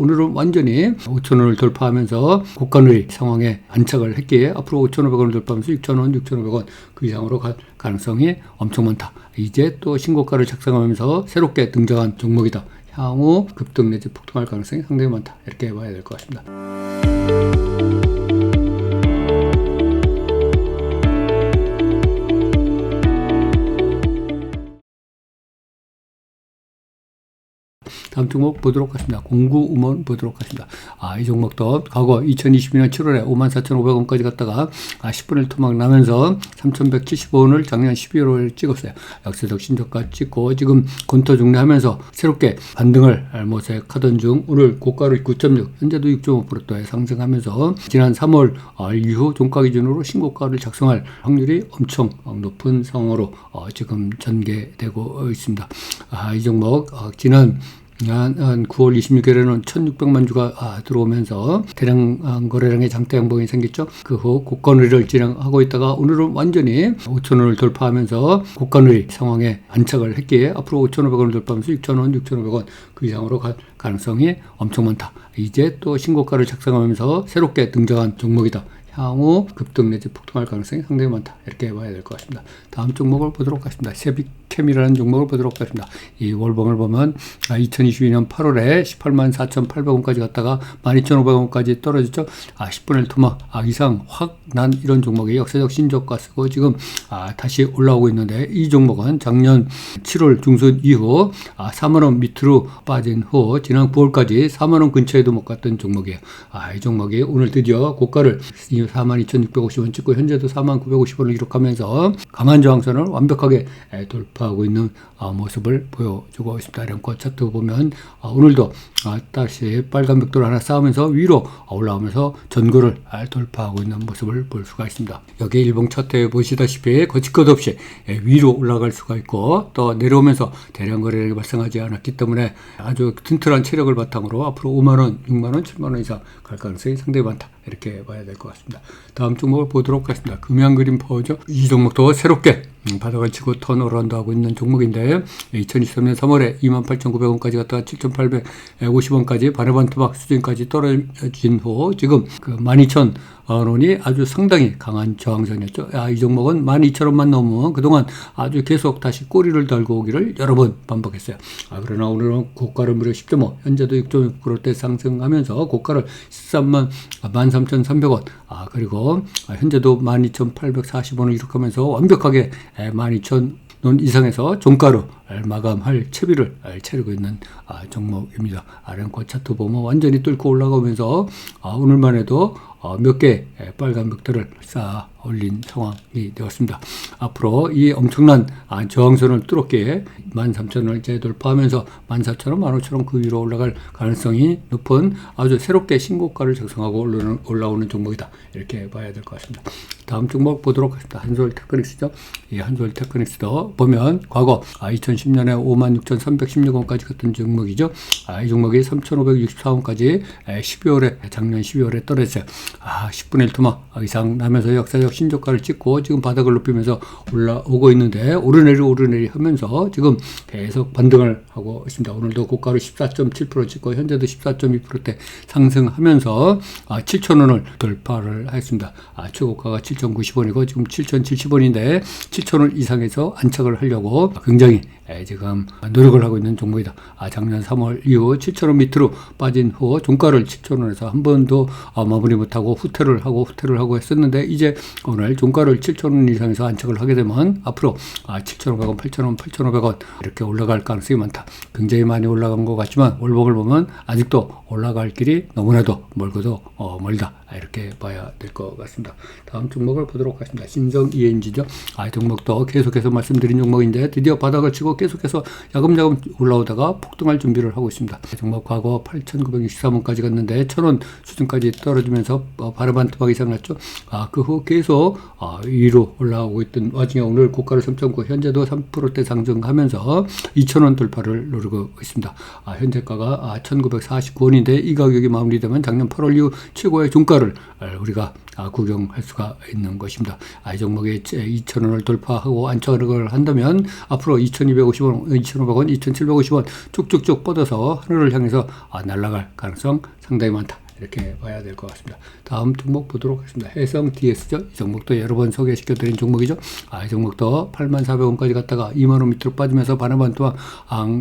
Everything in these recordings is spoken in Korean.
오늘은 완전히 5천원을 돌파하면서 고가누리 상황에 안착을 했기에 앞으로 5,500원을 돌파하면서 6,000원, 6,500원 그 이상으로 갈 가능성이 엄청 많다. 이제 또 신고가를 작성하면서 새롭게 등장한 종목이다. 향후 급등 내지 폭등할 가능성이 상당히 많다. 이렇게 봐야 될 것 같습니다. 다음 종목 보도록 하겠습니다. 공구 음원 보도록 하겠습니다. 아, 이 종목도 과거 2022년 7월에 54,500원까지 갔다가 아, 10분을 토막 나면서 3,175원을 작년 12월에 찍었어요. 역세적 신저가 찍고 지금 건터 중례하면서 새롭게 반등을 모색하던 중 오늘 고가를 9.6, 현재도 6.5%에 상승하면서 지난 3월 아, 이후 종가 기준으로 신고가를 작성할 확률이 엄청 높은 상황으로 어, 지금 전개되고 있습니다. 아, 이 종목 어, 지난 한, 한 9월 26일에는 1,600만 주가 아, 들어오면서 대량 아, 거래량의 장대 양봉이 생겼죠. 그 후 고가누리를 진행하고 있다가 오늘은 완전히 5,000원을 돌파하면서 고가누리 상황에 안착을 했기에 앞으로 5,500원을 돌파하면서 6,000원, 6,500원 그 이상으로 갈 가능성이 엄청 많다. 이제 또 신고가를 작성하면서 새롭게 등장한 종목이다. 향후 급등 내지 폭등할 가능성이 상당히 많다. 이렇게 봐야 될 것 같습니다. 다음 종목을 보도록 하겠습니다. 세비 캠이라는 종목을 보도록 하겠습니다. 이 월봉을 보면 2022년 8월에 18만 4,800원까지 갔다가 12,500원까지 떨어졌죠. 아, 10분의 1 토막 아, 이상 확 난 이런 종목이 역사적 신저가 쓰고 지금 아, 다시 올라오고 있는데 이 종목은 작년 7월 중순 이후 아, 4만원 밑으로 빠진 후 지난 9월까지 4만 원 근처에도 못 갔던 종목이에요. 아, 이 종목이 오늘 드디어 고가를 42,650원 찍고 현재도 4950원을 기록하면서 강한 저항선을 완벽하게 돌파 하고 있는 아, 모습을 보여주고 있습니다. 랭커 차트 보면 아, 오늘도 아, 다시 빨간 벽돌 하나 쌓으면서 위로 올라오면서 전고를 돌파하고 있는 모습을 볼 수가 있습니다. 여기 일봉 차트에 보시다시피 거칠 것 없이 위로 올라갈 수가 있고 또 내려오면서 대량 거래량이 발생하지 않았기 때문에 아주 튼튼한 체력을 바탕으로 앞으로 5만 원, 6만 원, 7만 원 이상 갈 가능성이 상당히 많다. 이렇게 봐야 될 것 같습니다. 다음 종목을 보도록 하겠습니다. 금양 그림 파워죠. 이 종목도 새롭게 바닥을 치고 턴어라운드 하고 있는 종목인데 2023년 3월에 28,900원까지 갔다가 7,850원까지 바네반 토막 수준까지 떨어진 후 지금 그 12,000 원이 아주 상당히 강한 저항선이었죠. 아, 이 종목은 12,000원만 넘으면 그동안 아주 계속 다시 꼬리를 달고 오기를 여러 번 반복했어요. 아, 그러나 오늘은 고가를 무려 10.5, 현재도 6.6%대 상승하면서 고가를 13만 13,300원, 아, 그리고 현재도 12,840원을 기록하면서 완벽하게 12,000원 이상에서 종가로 마감할 채비를 차리고 있는 아, 종목입니다. 아ren코 차트 보면 완전히 뚫고 올라가면서 아, 오늘만 해도 어, 몇개 빨간 벽들을 쌓아 올린 상황이 되었습니다. 앞으로 이 엄청난 아, 저항선을 뚫었기에 13,000원을 재 돌파하면서 14,000원, 15,000원 그 위로 올라갈 가능성이 높은 아주 새롭게 신고가를 작성하고 올라오는, 종목이다. 이렇게 봐야 될 것 같습니다. 다음 종목 보도록 하겠습니다. 한솔 테크닉스죠. 이 한솔 테크닉스도 보면 과거 2010년에 56,316원까지 갔던 종목이죠. 아, 이 종목이 3,564원까지 12월에 작년 12월에 떨어졌어요. 아, 10분의 1 토막 이상 나면서 역사적 신저가를 찍고 지금 바닥을 높이면서 올라오고 있는데 오르내리 오르내리 하면서 지금 계속 반등을 하고 있습니다. 오늘도 고가를 14.7% 찍고 현재도 14.2%대 상승하면서 아, 7,000원을 돌파를 했습니다. 아, 최고가가 7,090원이고 지금 7,070원인데 7,000원 이상에서 안착을 하려고 굉장히 지금 노력을 하고 있는 종목이다. 아, 작년 3월 이후 7,000원 밑으로 빠진 후 종가를 7,000원에서 한 번도 아, 마무리 못하고 후퇴를 하고 후퇴를 하고 했었는데 이제 오늘 종가를 7,000원 이상에서 안착을 하게 되면 앞으로 아, 7,500원, 8,000원, 8,500원 이렇게 올라갈 가능성이 많다. 굉장히 많이 올라간 것 같지만 월봉을 보면 아직도 올라갈 길이 너무나도 멀고도 어, 멀다. 이렇게 봐야 될 것 같습니다. 다음 종목을 보도록 하겠습니다. 신성 ENG죠. 아, 종목도 계속해서 말씀드린 종목인데 드디어 바닥을 치고 계속해서 야금야금 올라오다가 폭등할 준비를 하고 있습니다. 종목 과거 8,963원까지 갔는데 1,000원 수준까지 떨어지면서 어, 바라반 토막 이상 났죠. 아, 그 후 계속 아, 위로 올라오고 있던 와중에 오늘 고가를 3.9 현재도 3%대 상승하면서 2,000원 돌파를 누르고 있습니다. 아, 현재가가 아, 1,949원인데 이 가격이 마무리되면 작년 8월 이후 최고의 종가를 아, 우리가 아, 구경할 수가 있는 것입니다. 아, 이 종목이 2,000원을 돌파하고 안착을 한다면 앞으로 2,250원, 2,500원, 2,750원 쭉쭉쭉 뻗어서 하늘을 향해서 아, 날아갈 가능성 상당히 많다. 이렇게 봐야 될 것 같습니다. 다음 종목 보도록 하겠습니다. 해성 DS죠. 이 종목도 여러 번 소개시켜 드린 종목이죠. 아, 이 종목도 84,000원까지 갔다가 2만원 밑으로 빠지면서 반환반 동안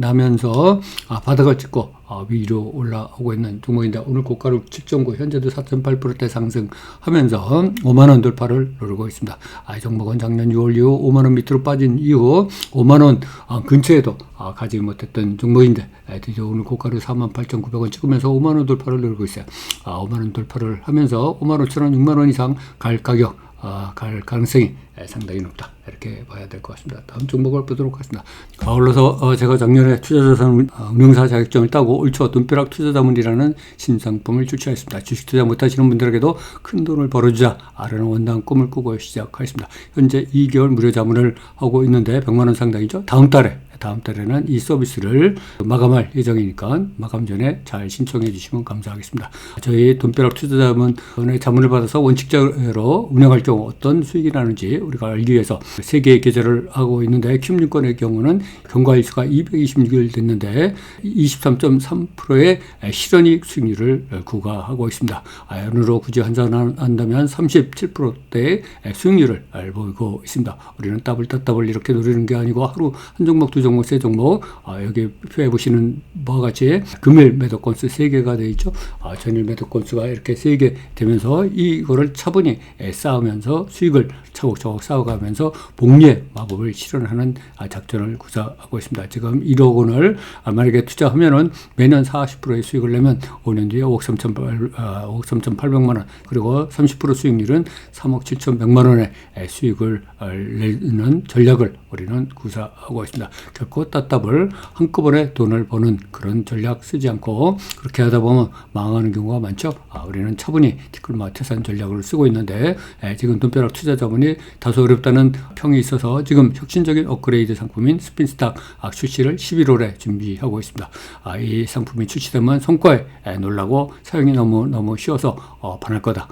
나면서 아, 바닥을 찍고 아, 위로 올라오고 있는 종목인데 오늘 고가를 7.9 현재도 4.8%대 상승하면서 5만원 돌파를 누르고 있습니다. 아, 이 종목은 작년 6월 이후 5만원 밑으로 빠진 이후 5만원 아, 근처에도 아, 가지 못했던 종목인데 아, 드디어 오늘 고가를 48,900원 찍으면서 5만원 돌파를 누르고 있어요. 아, 5만원 돌파를 하면서 5만 5천원, 6만원 이상 갈 가격 아, 갈 가능성이 상당히 높다. 이렇게 봐야 될 것 같습니다. 다음 종목을 보도록 하겠습니다. 아울러서 어, 제가 작년에 투자자산 어, 운영사 자격증을 따고 올초 돈벼락 투자자문이라는 신상품을 출시했습니다. 주식 투자 못하시는 분들에게도 큰 돈을 벌어주자 라는 원단 꿈을 꾸고 시작하겠습니다. 현재 2개월 무료 자문을 하고 있는데 100만 원 상당이죠. 다음 달에 다음 달에는 이 서비스를 마감할 예정이니까 마감 전에 잘 신청해 주시면 감사하겠습니다. 저희 돈벼락 투자자문의 자문을 받아서 원칙적으로 운영할 경우 어떤 수익이 나는지 우리가 알기 위해서 세 개의 계좌를 하고 있는데 큐움증권의 경우는 경과일수가 226일 됐는데 23.3%의 실현이익 수익률을 구가하고 있습니다. 아연으로 굳이 환산한다면 37%대의 수익률을 보이고 있습니다. 우리는 더블 더블 이렇게 노리는 게 아니고 하루 한 종목 두 종목 세 종목 아, 여기 표해 보시는 바와 같이 금일 매도 건수 세 개가 되어 있죠. 아, 전일 매도 건수가 이렇게 세개 되면서 이거를 차분히 쌓으면서 수익을 차곡차곡 쌓아가면서 복리의 마법을 실현하는 작전을 구사하고 있습니다. 지금 1억 원을 만약에 투자하면은 매년 40%의 수익을 내면 5년 뒤에 5억 3천, 5억 3,800만 원 그리고 30% 수익률은 3억 7,100만 원의 수익을 내는 전략을 우리는 구사하고 있습니다. 결코 따답을 한꺼번에 돈을 버는 그런 전략 쓰지 않고 그렇게 하다 보면 망하는 경우가 많죠. 아, 우리는 차분히 티끌마 태산 전략을 쓰고 있는데 지금 돈벼락 투자자분이 다소 어렵다는 평이 있어서 지금 혁신적인 업그레이드 상품인 스핀스탁 출시를 11월에 준비하고 있습니다. 아, 이 상품이 출시되면 성과에 놀라고 사용이 너무 너무 쉬워서 어, 반할 거다.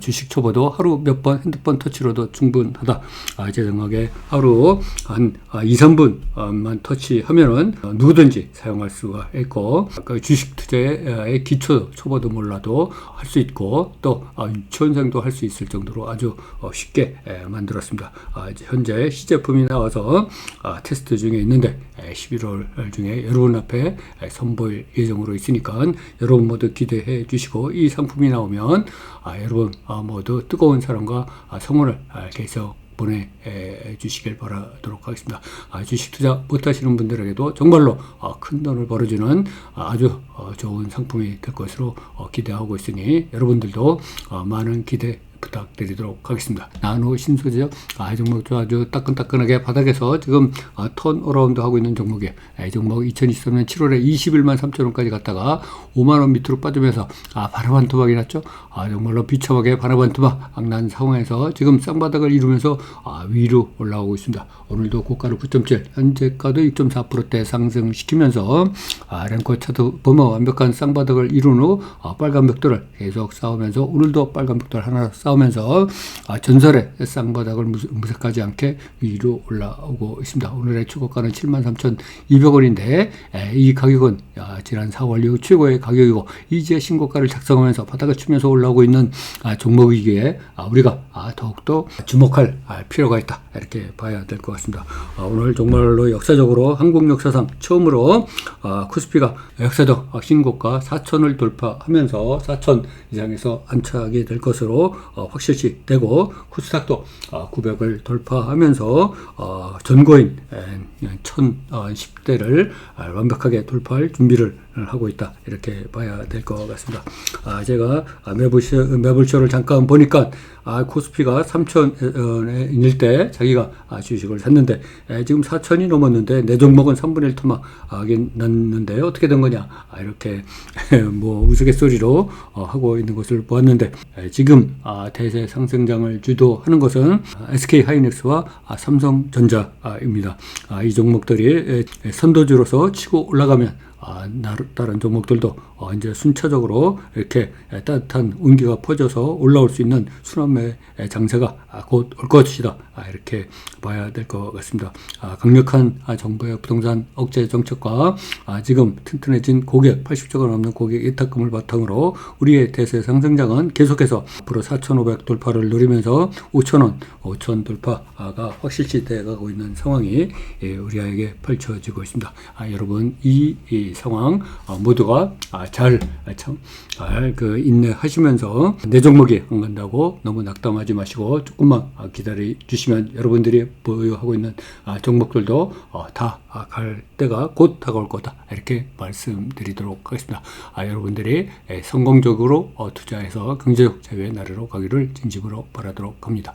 주식 초보도 하루 몇 번 핸드폰 터치로도 충분하다. 아, 제 생각에 하루 한 2, 3분만 터치하면은 누구든지 사용할 수가 있고 그 주식 투자의 기초 초보도 몰라도 할 수 있고 또 유치원생도 할 수 있을 정도로 아주 어, 쉽게 만들었습니다. 아, 현재 시제품이 나와서 아, 테스트 중에 있는데 11월 중에 여러분 앞에 선보일 예정으로 있으니까 여러분 모두 기대해 주시고 이 상품이 나오면 아, 여러분 모두 뜨거운 사랑과 성원을 계속 보내주시길 바라도록 하겠습니다. 주식 투자 못하시는 분들에게도 정말로 큰 돈을 벌어주는 아주 어, 좋은 상품이 될 것으로 어, 기대하고 있으니 여러분들도 어, 많은 기대 부탁드리도록 하겠습니다. 나노 신소재요. 아, 이 종목도 아주 따끈따끈하게 바닥에서 지금 아, 턴 어라운드 하고 있는 종목이에요. 아, 이 종목 2023년 7월에 21만 3천 원까지 갔다가 5만 원 밑으로 빠지면서 아, 바라반 투박이 났죠. 아, 정말로 비참하게 바라반 투박 난 상황에서 지금 쌍바닥을 이루면서 아, 위로 올라오고 있습니다. 오늘도 고가를 9.7, 현재가도 6.4%대 상승시키면서 아, 랭커 차트 보면 완벽한 쌍바닥을 이룬 후 아, 빨간 벽돌을 계속 싸우면서 오늘도 빨간 벽돌 하나 싸 싸우면서 아, 전설의 쌍바닥을 무색하지 않게 위로 올라오고 있습니다. 오늘의 최고가는 73,200원인데 이 가격은 지난 4월 이후 최고의 가격이고 이제 신고가를 작성하면서 바닥을 치면서 올라오고 있는 아, 종목이기에 아, 우리가 더욱더 주목할 필요가 있다 이렇게 봐야 될 것 같습니다. 오늘 정말로 역사적으로 한국 역사상 처음으로 코스피가 역사적 신고가 4천을 돌파하면서 4천 이상에서 안착이 될 것으로 어, 확실시 되고 코스닥도 어, 900을 돌파하면서 어, 전고인 1010대를 어, 완벽하게 돌파할 준비를 하고 있다 이렇게 봐야 될 것 같습니다. 아, 제가 아, 매불쇼를 잠깐 보니까 아, 코스피가 3천에 있을 때 자기가 아, 주식을 샀는데 에, 지금 4천이 넘었는데 내 종목은 3분의 1 토막 났는데 어떻게 된 거냐 아, 이렇게 뭐 우스갯소리로 어, 하고 있는 것을 보았는데 에, 지금 아, 대세 상승장을 주도하는 것은 SK 하이닉스와 아, 삼성전자입니다. 아, 이 종목들이 에, 선도주로서 치고 올라가면 아, 나- 다른 종목들도 어, 이제 순차적으로 이렇게 에, 따뜻한 운기가 퍼져서 올라올 수 있는 순환매 에, 장세가 아, 곧올 것이다. 아, 이렇게 봐야 될 것 같습니다. 아, 강력한 아, 정부의 부동산 억제 정책과 아, 지금 튼튼해진 고객 80조가 넘는 고객 예탁금을 바탕으로 우리의 대세 상승장은 계속해서 앞으로 4,500 돌파를 누리면서 5,000원, 5,000 돌파가 확실시 돼가고 있는 상황이 예, 우리에게 펼쳐지고 있습니다. 아, 여러분 이, 이 상황 아, 모두가 아, 잘, 아, 그 인내하시면서 내 종목이 안 간다고 너무 낙담하지 마시고 조금만 아, 기다려 주시면 여러분들이 보유하고 있는 아, 종목들도 어, 다갈 때가 곧 다가올 거다 이렇게 말씀드리도록 하겠습니다. 아, 여러분들이 예, 성공적으로 어, 투자해서 경제적 자유의 나라로 가기를 진심으로 바라도록 합니다.